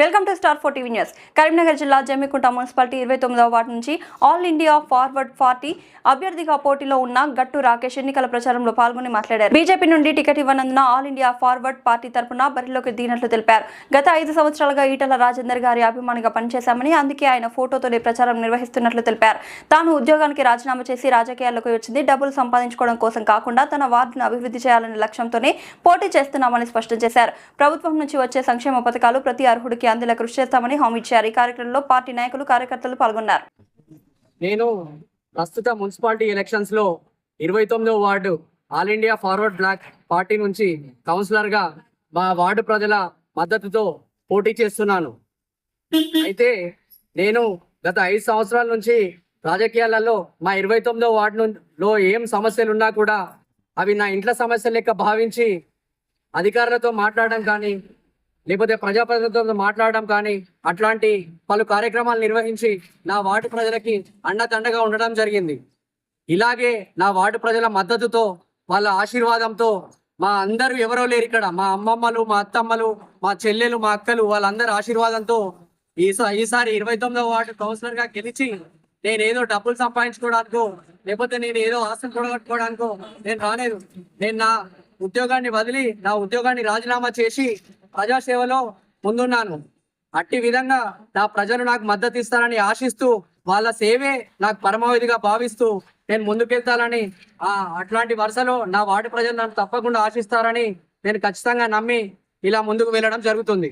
Welcome to star four TV news. Karimnagar జిల్లా Jammikunta municipality ఇరవై తొమ్మిదవ వార్డు నుంచి ఆల్ ఇండియా ఫార్వర్డ్ పార్టీ అభ్యర్థిగా పోటీలో ఉన్న గట్టు రాకేష్ ఎన్నికల ప్రచారంలో పాల్గొని మాట్లాడారు. బీజేపీ నుండి టికెట్ ఇవ్వనందున ఆల్ ఇండియా ఫార్వర్డ్ పార్టీ తరపున బరిలోకి దిగినట్లు తెలిపారు. గత ఐదు సంవత్సరాలుగా ఈటల రాజేందర్ గారి అభిమానిగా పనిచేశామని అందుకే ఆయన ఫోటోతోనే ప్రచారం నిర్వహిస్తున్నట్లు తెలిపారు. తాను ఉద్యోగానికి రాజీనామా చేసి రాజకీయాల్లోకి వచ్చింది. డబ్బులు సంపాదించుకోవడం కోసం కాకుండా తన వార్డును అభివృద్ధి చేయాలనే లక్ష్యంతోనే పోటీ చేస్తున్నామని స్పష్టం చేశారు. ప్రభుత్వం నుంచి వచ్చే సంక్షేమ పథకాలు ప్రతి అర్హుడికి అందేలా కృషి చేస్తామని హామీ ఇచ్చారు. ఈ కార్యక్రమంలో పార్టీ నాయకులు కార్యకర్తలు పాల్గొన్నారు. నేను ప్రస్తుత మున్సిపాలిటీ ఎలక్షన్స్లో ఇరవై తొమ్మిదో ward all India forward block party నుంచి కౌన్సిలర్గా మా వార్డు ప్రజల మద్దతుతో పోటీ చేస్తున్నాను. అయితే నేను గత ఐదు సంవత్సరాల నుంచి రాజకీయాలలో మా ఇరవై తొమ్మిదో వార్డు ను- లో ఏం సమస్యలు ఉన్నా కూడా అవి నా ఇంట్లో సమస్యలు లెక్క భావించి అధికారులతో మాట్లాడడం కానీ లేకపోతే ప్రజాప్రతినిధులతో మాట్లాడడం కానీ అట్లాంటి పలు కార్యక్రమాలు నిర్వహించి నా వార్డు ప్రజలకి అండదండగా ఉండడం జరిగింది. ఇలాగే నా వార్డు ప్రజల మద్దతుతో వాళ్ళ ఆశీర్వాదంతో మా అందరూ ఎవరో లేరు ఇక్కడ. మా అమ్మమ్మలు మా అత్తమ్మలు మా చెల్లెలు మా అక్కలు వాళ్ళందరి ఆశీర్వాదంతో ఈసా ఈసారి ఇరవై తొమ్మిదవ వార్డు కౌన్సిలర్గా గెలిచి నేను ఏదో డబ్బులు సంపాదించుకోవడానికో లేకపోతే నేను ఏదో ఆస్తులు కూడగట్టుకోవడానికో నేను రాలేదు. నేను నా ఉద్యోగాన్ని వదిలి నా ఉద్యోగాన్ని రాజీనామా చేసి ప్రజాసేవలో ముందున్నాను. అట్టి విధంగా నా ప్రజలు నాకు మద్దతు ఇస్తారని ఆశిస్తూ వాళ్ళ సేవే నాకు పరమావధిగా భావిస్తూ నేను ముందుకెళ్తానని ఆ అట్లాంటి వరుసలో నా వార్డు ప్రజలు నన్ను తప్పకుండా ఆశిస్తారని నేను ఖచ్చితంగా నమ్మి ఇలా ముందుకు వెళ్ళడం జరుగుతుంది.